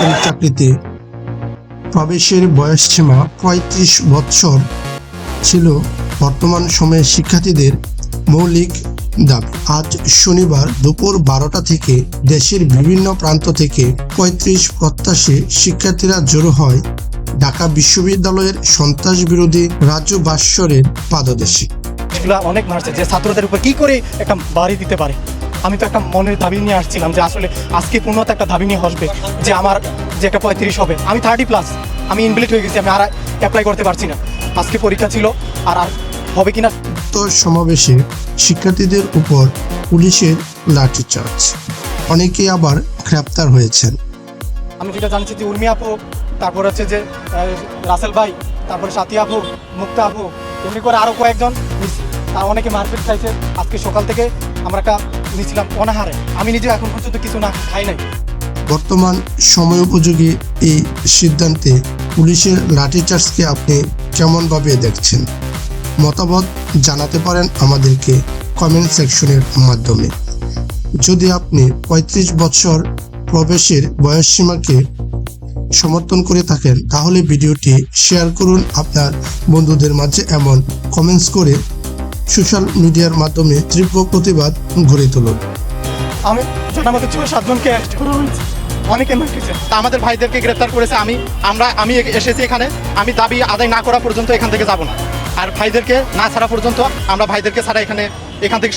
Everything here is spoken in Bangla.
চাকরিতে প্রবেশের বয়সসীমা পঁয়ত্রিশ বৎসর ছিল বর্তমান সময়ে শিক্ষার্থীদের মৌলিক দাবি আজ শনিবার দুপুর বারোটা থেকে দেশের বিভিন্ন প্রান্ত থেকে পঁয়ত্রিশ প্রত্যাশী শিক্ষার্থীরা জড়ো হয় ঢাকা বিশ্ববিদ্যালয়ের সন্ত্রাস বিরোধী রাজ্য বাস্বরের পাদদেশে। অনেক মারছে যে ছাত্রদের উপর কি করে একটা বাড়ি দিতে পারে? আমি তো একটা মনের দাবি নিয়ে আসছিলাম যে আসলে আজকে পূর্ণত একটা দাবি নিয়ে আসবে যে আমার যে একটা পঁয়ত্রিশ হবে। আমি থার্টি প্লাস আমি ইনভ্যালিড হয়ে গেছি আমি আর অ্যাপ্লাই করতে পারছি না। আজকে পরীক্ষা ছিল আর আর হবে কিনা? উক্ত সমাবেশে শিক্ষার্থীদের উপর পুলিশের লাঠিচার্জ। অনেকে আবার গ্রেপ্তার হয়েছেন। আমি যেটা জানছি যে উর্মি আপু তারপর হচ্ছে যে রাসেল ভাই তারপরে সাথী আপু মুক্তা আপু এমনি করে আরও কয়েকজন অনেকে মারপিট খাইছে। আজকে সকাল থেকে আমরা একটা নিয়েছিলাম অনাহারে। আমি নিজে এখন পর্যন্ত কিছু না খাই নাই। বর্তমান সময় উপযোগী এই সিদ্ধান্তে পুলিশের লাঠিচার্জকে আপনি কেমনভাবে দেখছেন? মতামত জানাতে পারেন আমাদেরকে কমেন্ট সেকশনের মাধ্যমে। যদি আপনি পঁয়ত্রিশ বছর প্রবেশের বয়সসীমাকে সমর্থন করে থাকেন, তাহলে ভিডিওটি শেয়ার করুন। আপনার বন্ধুদের মাঝে এমন কমেন্টস করে সোশ্যাল মিডিয়ার মাধ্যমে তীব্র প্রতিবাদ গড়ে তুলুন আমি আমাদের ছয় সাতজনকে অনেকে মারতেছে আমাদের ভাইদেরকে গ্রেপ্তার করেছে আমি। আমরা, আমি এসেছি এখানে। আমি দাবি আদায় না করা পর্যন্ত এখান থেকে যাব না। আর ভাইদেরকে না ছাড়া পর্যন্ত আমরা ভাইদেরকে ছাড়া এখানে এখান থেকে